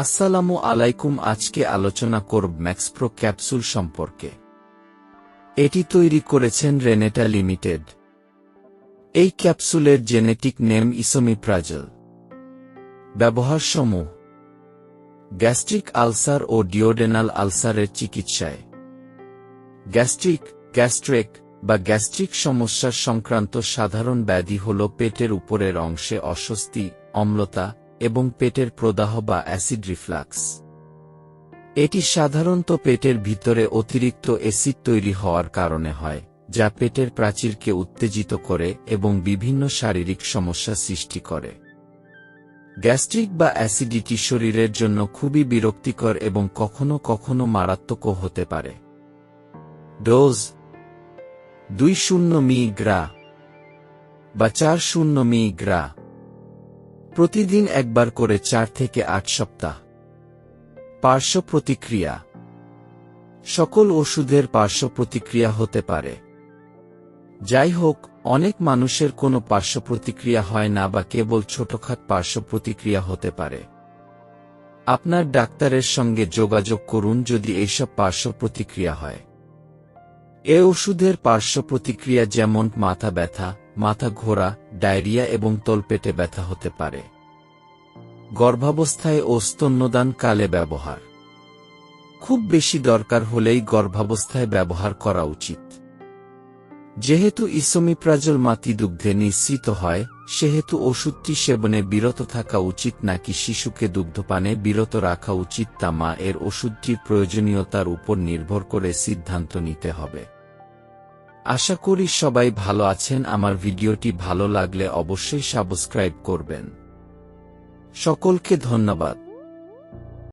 আসসালামু আলাইকুম, আজকে আলোচনা করব ম্যাক্সপ্রো ক্যাপসুল সম্পর্কে। এটি তৈরি করেছেন রেনেটা লিমিটেড। এই ক্যাপসুলের জেনেটিক নেম ইসোমিপ্রাজল। ব্যবহার সমূহ গ্যাস্ট্রিক আলসার ও ডিওডেনাল আলসারের চিকিৎসায়। গ্যাস্ট্রিক, গ্যাস্ট্রেক বা গ্যাস্ট্রিক সমস্যার সংক্রান্ত সাধারণ ব্যাধি হল পেটের উপরের অংশে অস্বস্তি, অম্লতা এবং পেটের প্রদাহ বা অ্যাসিড রিফ্লাক্স। এটি সাধারণত পেটের ভিতরে অতিরিক্ত অ্যাসিড তৈরি হওয়ার কারণে হয়, যা পেটের প্রাচীরকে উত্তেজিত করে এবং বিভিন্ন শারীরিক সমস্যা সৃষ্টি করে। গ্যাস্ট্রিক বা অ্যাসিডিটি শরীরের জন্য খুবই বিরক্তিকর এবং কখনো কখনো মারাত্মকও হতে পারে। ডোজ দুই শূন্য মি গ্রা বা চার শূন্য মি গ্রা প্রতিদিন একবার করে চার থেকে আট সপ্তাহ। পার্শ্ব প্রতিক্রিয়া। সকল ওষুধের পার্শ্ব প্রতিক্রিয়া হতে পারে। যাই হোক, অনেক মানুষের কোনো পার্শ্ব প্রতিক্রিয়া হয় না বা কেবল ছোটখাট পার্শ্ব প্রতিক্রিয়া হতে পারে। আপনার ডাক্তারের সঙ্গে যোগাযোগ করুন যদি এইসব পার্শ্ব প্রতিক্রিয়া হয়। এ ওষুধের পার্শ্ব প্রতিক্রিয়া যেমন মাথা ব্যথা মাথা ঘোরা, ডায়রিয়া এবং তলপেটে ব্যথা হতে পারে। গর্ভাবস্থায় ও স্তন্যদান কালে ব্যবহার। খুব বেশি দরকার হলেই গর্ভাবস্থায় ব্যবহার করা উচিত। যেহেতু ইসোমিপ্রাজল মাতি দুগ্ধে নিঃসৃত হয়, সেহেতু ওষুধটি সেবনে বিরত থাকা উচিত নাকি শিশুকে দুগ্ধপানে বিরত রাখা উচিত তা মা এর ওষুধটির প্রয়োজনীয়তার উপর নির্ভর করে সিদ্ধান্ত নিতে হবে। আশা করি সবাই ভালো আছেন। আমার ভিডিওটি ভালো লাগলে অবশ্যই সাবস্ক্রাইব করবেন। সকলকে ধন্যবাদ।